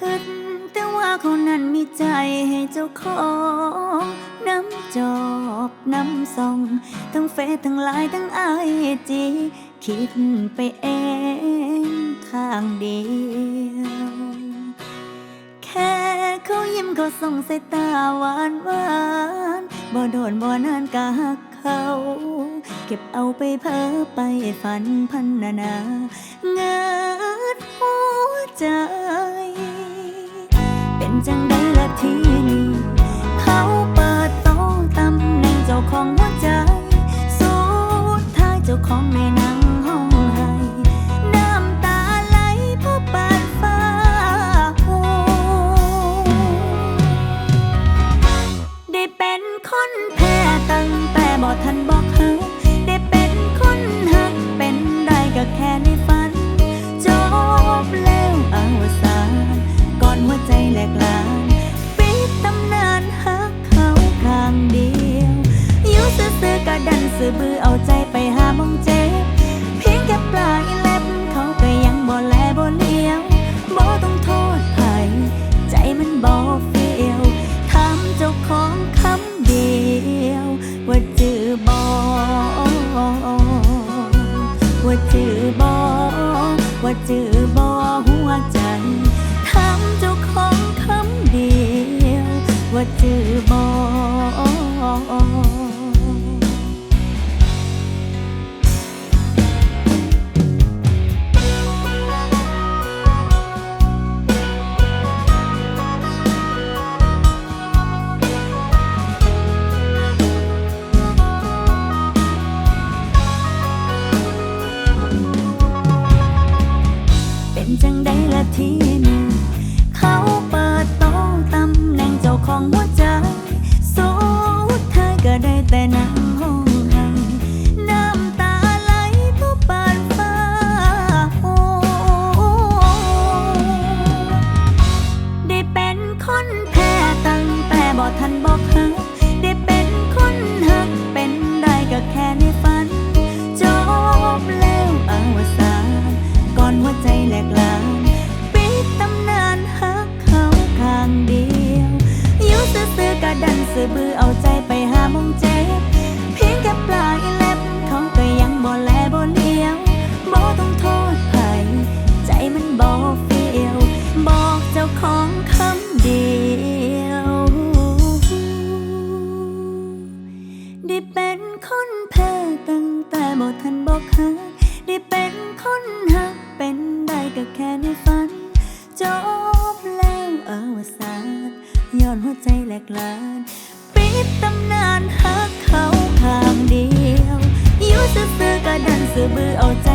คิด แต่ว่าเขานั้นมีใจให้เจ้าของน้ำจอบน้ำส่อง ทั้งเฟซทั้งไลน์ทั้งไอจีคิดไปเองข้างเดียวแค่เขายิ้มเขาส่งสายตาหวานหวานบ่โดนบ่นานกะหักเขาเก็บเอาไปเพ้อไปฝันพันนานาเงิด จังได้ละทีนี้เขาเปิดโต๊ะตำแหน่งเจ้าของหัวใจ สุดท้ายเจ้าของในนั่งห้องไห้น้ำตาไหลเพราะปานฟ้าหูได้เป็นคนแพ้ตั้งแต่บ่ทันบ ดันซื่อบือเอาใจไปหามองเจเพียงแค่ปลายเล็บเขาก็ยังบ่แลบ่เลี้ยวบ่ต้องโทษไผใจมันบ่เฟียวถามเจ้าของคำเดียว ว่าจือบ่ว่าจือบ่ว่าจือบ่หัวใจถามเจ้าของคำเดียว ว่าจือบ่ นจังได้ละทีหนึ่งเขาเปิดโต๊ะตำแหน่งเจ้าของหัวใจสุดท้ายก็ได้แต่นั่งห้องไห้น้ำตาไหลเพราะปานฟ้าโหได้เป็นคนแพ้ตั้งแต่บ่ทันบ ซื่อบือเอาใจไปหามองเจ็บเพียงแค่ปลายเล็บเขาก็ยังบ่แลบ่เลี้ยวบ่ต้องโทษไผใจมันบ่เฟียวบอกเจ้าของคำเดียว ได้เป็นคนแพ้ตั้งแต่บ่ทันบอกหักได้เป็นคนหักเป็นได้ก็แค่ในฝันจบ หัวใจแหลกลานปิดตำนานหักเขาข้างเดียวอยู่ซื่อๆก็ดันซื่อบือเอาใจ